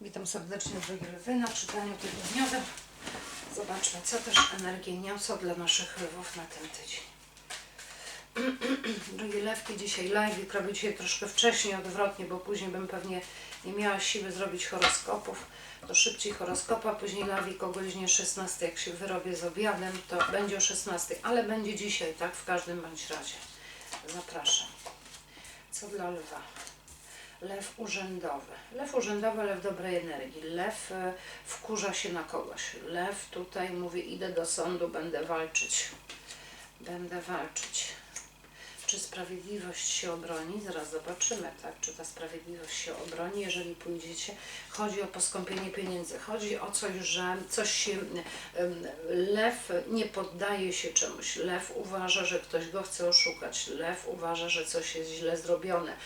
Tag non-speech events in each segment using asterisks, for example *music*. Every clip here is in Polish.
Witam serdecznie drogie lwy na czytaniu tygodniowym. Zobaczmy, co też energię niosą dla naszych lwów na ten tydzień. *clears throat* Drogie lewki, dzisiaj live, robię dzisiaj troszkę wcześniej, odwrotnie, bo później bym pewnie nie miała siły zrobić horoskopów. To szybciej horoskopa, później lawik o godzinie 16, jak się wyrobię z obiadem, to będzie o 16, ale będzie dzisiaj, tak, w każdym bądź razie. Zapraszam. Co dla lwa? Lew urzędowy. Lew urzędowy, lew dobrej energii. Lew e, wkurza się na kogoś. Lew tutaj mówi, idę do sądu, będę walczyć. Będę walczyć. Czy sprawiedliwość się obroni? Zaraz zobaczymy, tak? Czy ta sprawiedliwość się obroni, jeżeli pójdziecie. Chodzi o poskąpienie pieniędzy. Chodzi o coś, że coś się. Lew nie poddaje się czemuś. Lew uważa, że ktoś go chce oszukać. Lew uważa, że coś jest źle zrobione.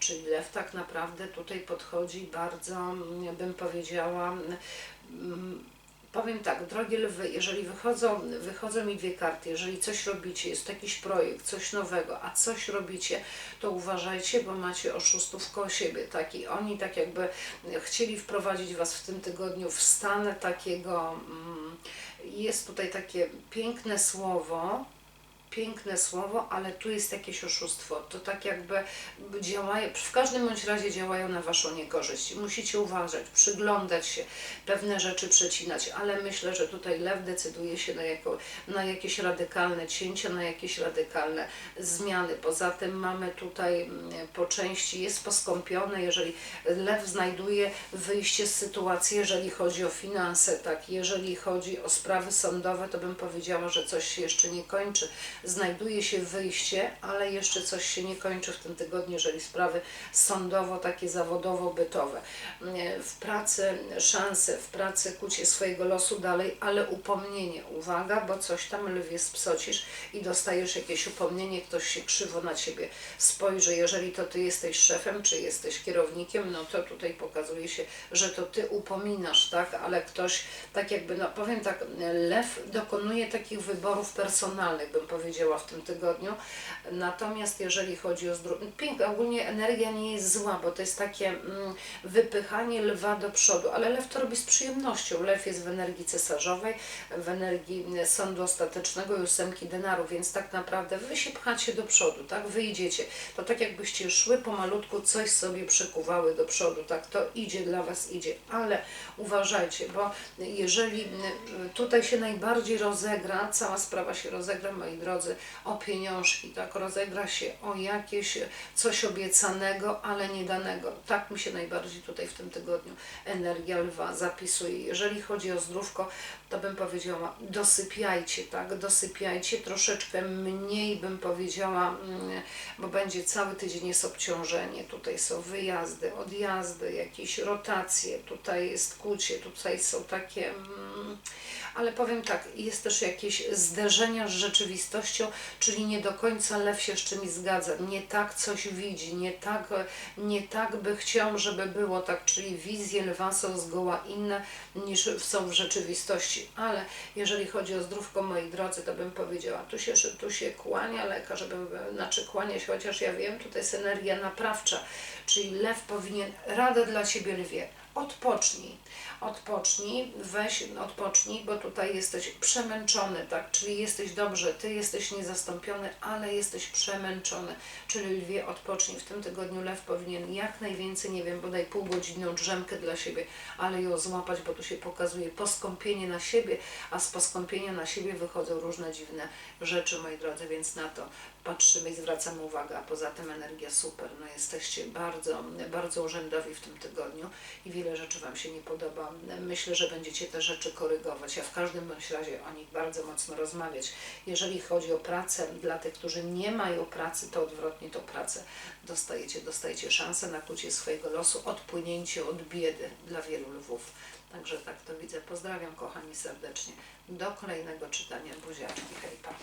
Czyli lew tak naprawdę tutaj podchodzi bardzo, bym powiedziała, Powiem tak, drogie lwy, jeżeli wychodzą, wychodzą mi dwie karty, jeżeli coś robicie, jest jakiś projekt, coś nowego, a coś robicie, to uważajcie, bo macie oszustów koło siebie. Tak? I oni tak jakby chcieli wprowadzić Was w tym tygodniu w stan takiego, mm, jest tutaj takie piękne słowo, piękne słowo, ale tu jest jakieś oszustwo. To tak jakby działają, w każdym bądź razie działają na Waszą niekorzyść. Musicie uważać, przyglądać się, pewne rzeczy przecinać, ale myślę, że tutaj lew decyduje się na, jako, na jakieś radykalne cięcia, na jakieś radykalne zmiany. Poza tym mamy tutaj mm, po części, jest poskąpione, jeżeli lew znajduje wyjście z sytuacji, jeżeli chodzi o finanse, tak, jeżeli chodzi o sprawy sądowe, to bym powiedziała, że coś się jeszcze nie kończy znajduje się wyjście, ale jeszcze coś się nie kończy w tym tygodniu, jeżeli sprawy sądowo, takie zawodowo-bytowe. W pracy szanse, w pracy kucie swojego losu dalej, ale upomnienie. Uwaga, bo coś tam lwie spsocisz i dostajesz jakieś upomnienie, ktoś się krzywo na ciebie spojrzy. Jeżeli to ty jesteś szefem, czy jesteś kierownikiem, no to tutaj pokazuje się, że to ty upominasz, tak, ale ktoś, tak jakby, no powiem tak, lew dokonuje takich wyborów personalnych, bym powiedziała w tym tygodniu. Natomiast jeżeli chodzi o zdrowie, ogólnie energia nie jest zła, bo to jest takie mm, wypychanie lwa do przodu, ale lew to robi z przyjemnością. Lew jest w energii cesarzowej, w energii mm, sądu ostatecznego i ósemki denarów, więc tak naprawdę wy się pchacie do przodu, tak? Wyjdziecie. To tak jakbyście szły pomalutku, coś sobie przykuwały do przodu, tak? To idzie dla was, idzie, ale uważajcie, bo jeżeli mm, tutaj się najbardziej rozegra, cała sprawa się rozegra, moi drodzy, o pieniążki, tak? Rozegra się o jakieś coś obiecanego, ale nie danego. Tak mi się najbardziej tutaj w tym tygodniu energia lwa zapisuje. Jeżeli chodzi o zdrówko, to bym powiedziała, dosypiajcie, tak? Dosypiajcie troszeczkę mniej, bym powiedziała, mm, bo będzie cały tydzień jest obciążenie. Tutaj są wyjazdy, odjazdy, jakieś rotacje, tutaj jest kucie, tutaj są takie. Mm, ale powiem tak, jest też jakieś zderzenia z rzeczywistością, czyli nie do końca lew się z czymś zgadza, nie tak coś widzi, nie tak, nie tak by chciał, żeby było tak, czyli wizje lwa są zgoła inne niż są w rzeczywistości, ale jeżeli chodzi o zdrówko, moi drodzy, to bym powiedziała, tu się, tu się kłania lekarz, bym, znaczy kłania się, chociaż ja wiem, tutaj jest energia naprawcza, czyli lew powinien, radę dla Ciebie lwie, odpocznij, odpocznij, weź, odpocznij, bo tutaj jesteś przemęczony, tak, czyli jesteś dobrze, ty jesteś niezastąpiony, ale jesteś przemęczony, czyli lwie odpocznij. W tym tygodniu lew powinien jak najwięcej, nie wiem, bodaj pół godziny drzemkę dla siebie, ale ją złapać, bo tu się pokazuje poskąpienie na siebie, a z poskąpienia na siebie wychodzą różne dziwne rzeczy, moi drodzy, więc na to patrzymy i zwracamy uwagę, a poza tym energia super, no jesteście bardzo, bardzo urzędowi w tym tygodniu i wiele rzeczy Wam się nie podoba. Myślę, że będziecie te rzeczy korygować, a w każdym bądź razie o nich bardzo mocno rozmawiać. Jeżeli chodzi o pracę, dla tych, którzy nie mają pracy, to odwrotnie tą pracę dostajecie, dostajecie szansę na kucie swojego losu, odpłynięcie od biedy dla wielu lwów. Także tak to widzę. Pozdrawiam kochani serdecznie. Do kolejnego czytania. Buziaczki. Hejpa.